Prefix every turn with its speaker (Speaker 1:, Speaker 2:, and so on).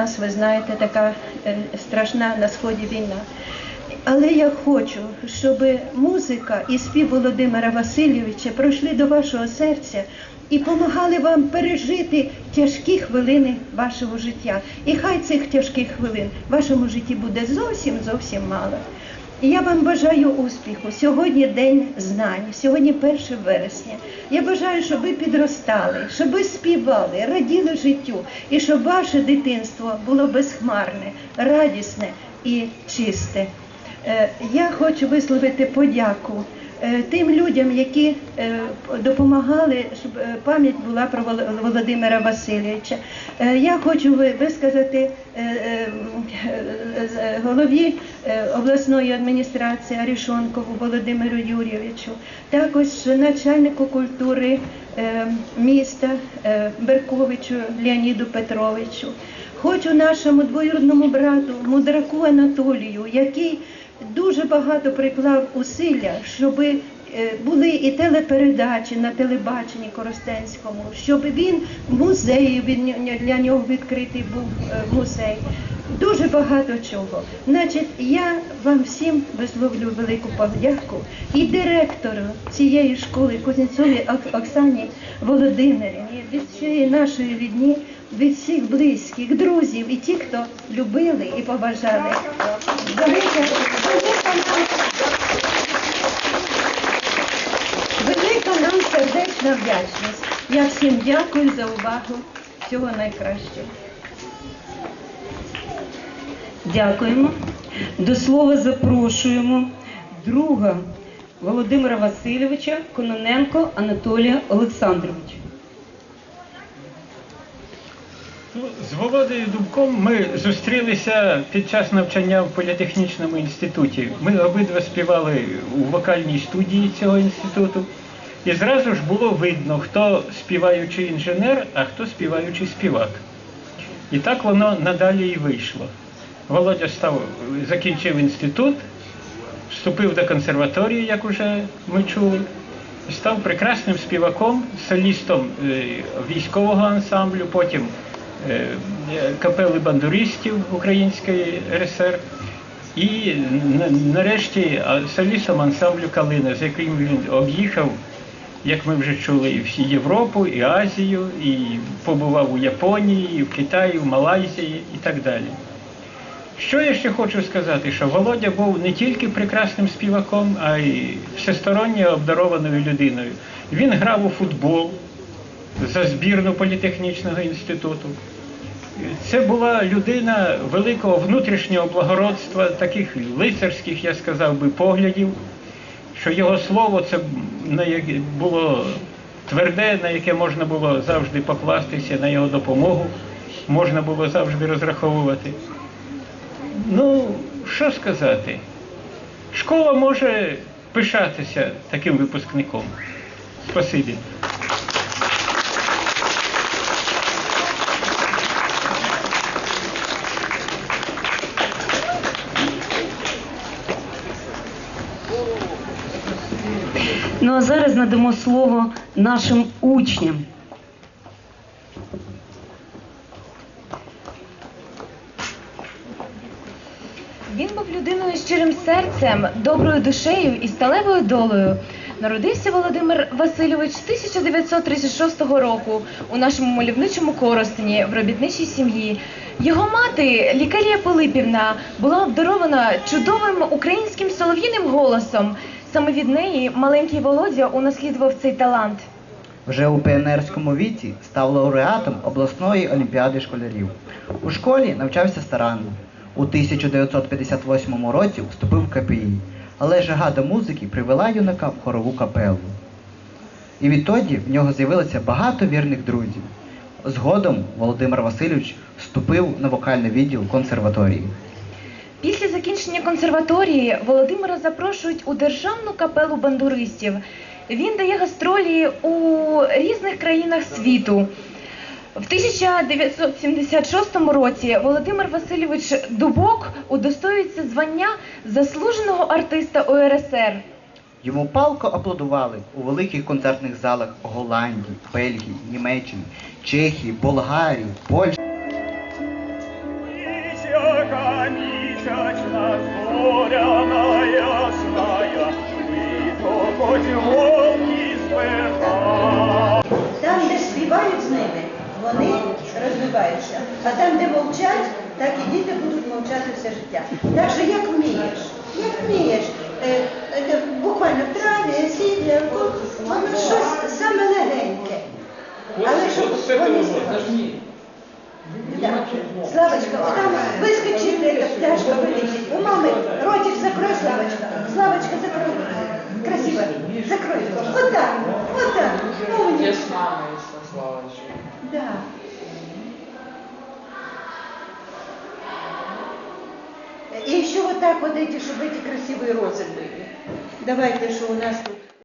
Speaker 1: нас, ви знаєте, така е, страшна на сході війна. Але я хочу, щоб музика і спів Володимира Васильовича пройшли до вашого серця і допомагали вам пережити тяжкі хвилини вашого життя. І хай цих тяжких хвилин в вашому житті буде зовсім зовсім мало. Я вам бажаю успіху. Сьогодні день знань, сьогодні 1 вересня. Я бажаю, щоб ви підростали, щоб ви співали, раділи життю, і щоб ваше дитинство було безхмарне, радісне і чисте. Е, Я хочу висловити подяку тим людям, які е, допомагали, щоб е, пам'ять була про Володимира Васильовича. Е, Я хочу висказати е, е, е, голові е, обласної адміністрації Арішонкову Володимиру Юрійовичу, також начальнику культури е, міста е, Берковичу Леоніду Петровичу. Хочу нашому двоюродному брату Мудраку Анатолію, який дуже багато приклав усилля, щоб були і телепередачі на телебаченні Коростенському, щоб він музеї від нього- для нього відкритий був е, музей. Дуже багато чого. Значить, я вам всім висловлю велику подяку і директору цієї школи Кузнєцовій Оксані Володимирівні від всієї нашої рідні, від всіх близьких, друзів і ті, хто любили і поважали. Велика, велика нам сердечна вдячність. Я всім дякую за увагу. Всього найкращого.
Speaker 2: Дякуємо. До слова запрошуємо друга Володимира Васильовича Кононенко Анатолія Олександровича.
Speaker 3: Ну, з Володою Дубком ми зустрілися під час навчання в політехнічному інституті. Ми обидва співали у вокальній студії цього інституту. І зразу ж було видно, хто співаючий інженер, а хто співаючий співак. І так воно надалі і вийшло. Володя став, закінчив інститут, вступив до консерваторії, як уже ми чули, став прекрасним співаком, солістом е, військового ансамблю, потім е, капели бандуристів Української РСР. І нарешті солістом ансамблю Калина, з яким він об'їхав, як ми вже чули, і всю Європу, і Азію, і побував у Японії, і в Китаї, в Малайзії і так далі. Що я ще хочу сказати, що Володя був не тільки прекрасним співаком, а й всесторонньо обдарованою людиною. Він грав у футбол за збірну політехнічного інституту. Це була людина великого внутрішнього благородства, таких лицарських, я сказав би, поглядів, що його слово це було тверде, на яке можна було завжди покластися, на його допомогу можна було завжди розраховувати. Ну, що сказати? Школа може пишатися таким випускником. Спасибі.
Speaker 2: Ну а зараз надамо слово нашим учням.
Speaker 4: Він був людиною з щирим серцем, доброю душею і сталевою долею. Народився Володимир Васильович з 1936 року у нашому мальовничому Коростені в робітничій сім'ї. Його мати, Лікарія Пилипівна, була обдарована чудовим українським солов'їним голосом. Саме від неї маленький Володя унаслідував цей талант.
Speaker 5: Вже у піонерському віці став лауреатом обласної олімпіади школярів. У школі навчався старанно. У 1958 році вступив в КПІ, але жага до музики привела юнака в хорову капелу. І відтоді в нього з'явилося багато вірних друзів. Згодом Володимир Васильович вступив на вокальний відділ консерваторії.
Speaker 4: Після закінчення консерваторії Володимира запрошують у державну капелу бандуристів. Він дає гастролі у різних країнах світу. В 1976 році Володимир Васильович Дубок удостоюється звання заслуженого артиста УРСР.
Speaker 5: Йому палко аплодували у великих концертних залах Голландії, Бельгії, Німеччини, Чехії, Болгарії, Польщі.
Speaker 6: Молчачна зоряна ясная,
Speaker 1: А там, де мовчать, так і діти будуть мовчати все життя. Так що як вмієш, як вмієш, е, е, буквально в траві, сідля, воно щось саме легеньке. Але щоб вони співали. Да. Славочка, там вискочить эта пташка вылетит. У мамы ротик закрой, Славочка. Славочка, закрой. Красиво. Закрой. Вот так. Вот так. Умница. Да. так вот эти, чтобы эти красивые розы были. Давайте, что у нас тут